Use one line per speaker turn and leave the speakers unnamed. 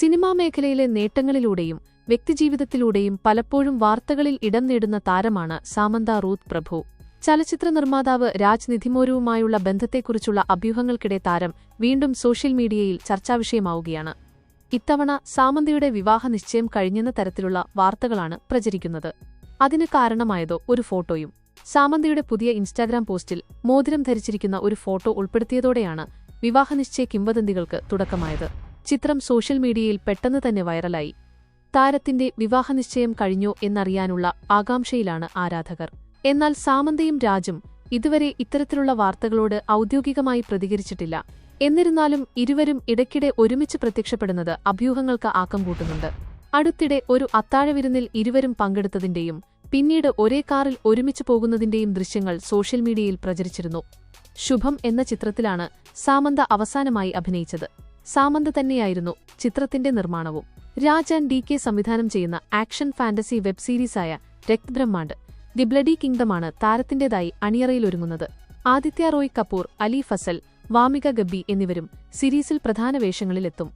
Cinema മേഖലയിലെ നേട്ടങ്ങളിലൂടെയും വ്യക്തിജീവിതത്തിലൂടെയും പലപ്പോഴും വാർത്തകളിൽ ഇടം നേടുന്ന താരമാണ് സാമന്ത റൂത്ത് പ്രഭു. ചലച്ചിത്ര നിർമ്മാതാവ് രാജ് നിധിമോരുവുമായുള്ള ബന്ധത്തെക്കുറിച്ചുള്ള അഭ്യൂഹങ്ങൾക്കിടെ താരം വീണ്ടും സോഷ്യൽ മീഡിയയിൽ ചർച്ചാവിഷയമാവുകയാണ്. ഇത്തവണ സാമന്തയുടെ വിവാഹ നിശ്ചയം കഴിഞ്ഞെന്ന തരത്തിലുള്ള വാർത്തകളാണ് പ്രചരിക്കുന്നത്. അതിന് കാരണമായതോ ഒരു ഫോട്ടോയും. സാമന്തയുടെ പുതിയ ഇൻസ്റ്റാഗ്രാം പോസ്റ്റിൽ മോതിരം ധരിച്ചിരിക്കുന്ന ഒരു ഫോട്ടോ ഉൾപ്പെടുത്തിയതോടെയാണ് വിവാഹനിശ്ചയ കിംവദന്തികൾക്ക് തുടക്കമായത്. ചിത്രം സോഷ്യൽ മീഡിയയിൽ പെട്ടെന്ന് തന്നെ വൈറലായി. താരത്തിന്റെ വിവാഹനിശ്ചയം കഴിഞ്ഞോ എന്നറിയാനുള്ള ആകാംക്ഷയിലാണ് ആരാധകർ. എന്നാൽ സാമന്തയും രാജും ഇതുവരെ ഇത്തരത്തിലുള്ള വാർത്തകളോട് ഔദ്യോഗികമായി പ്രതികരിച്ചിട്ടില്ല. എന്നിരുന്നാലും ഇരുവരും ഇടയ്ക്കിടെ ഒരുമിച്ച് പ്രത്യക്ഷപ്പെടുന്നത് അഭ്യൂഹങ്ങൾക്ക് ആക്കം കൂട്ടുന്നുണ്ട്. അടുത്തിടെ ഒരു അത്താഴവിരുന്നിൽ ഇരുവരും പങ്കെടുത്തതിന്റെയും പിന്നീട് ഒരേ കാറിൽ ഒരുമിച്ച് പോകുന്നതിന്റെയും ദൃശ്യങ്ങൾ സോഷ്യൽ മീഡിയയിൽ പ്രചരിച്ചിരുന്നു. ശുഭം എന്ന ചിത്രത്തിലാണ് സാമന്ത അവസാനമായി അഭിനയിച്ചത്. സാമന്ത തന്നെയായിരുന്നു ചിത്രത്തിന്റെ നിർമ്മാണവും. രാജ് ആൻഡ് ഡി കെ സംവിധാനം ചെയ്യുന്ന ആക്ഷൻ ഫാന്റസി വെബ് സീരീസായ രക്തബ്രഹ്മാണ്ട് ദി ബ്ലഡി കിങ്ഡമാണ് താരത്തിന്റേതായി അണിയറയിലൊരുങ്ങുന്നത് ആദിത്യ റോയ് കപൂർ അലി ഫസൽ വാമിക ഗബ്ബി എന്നിവരും സീരീസിൽ പ്രധാന വേഷങ്ങളിലെത്തും.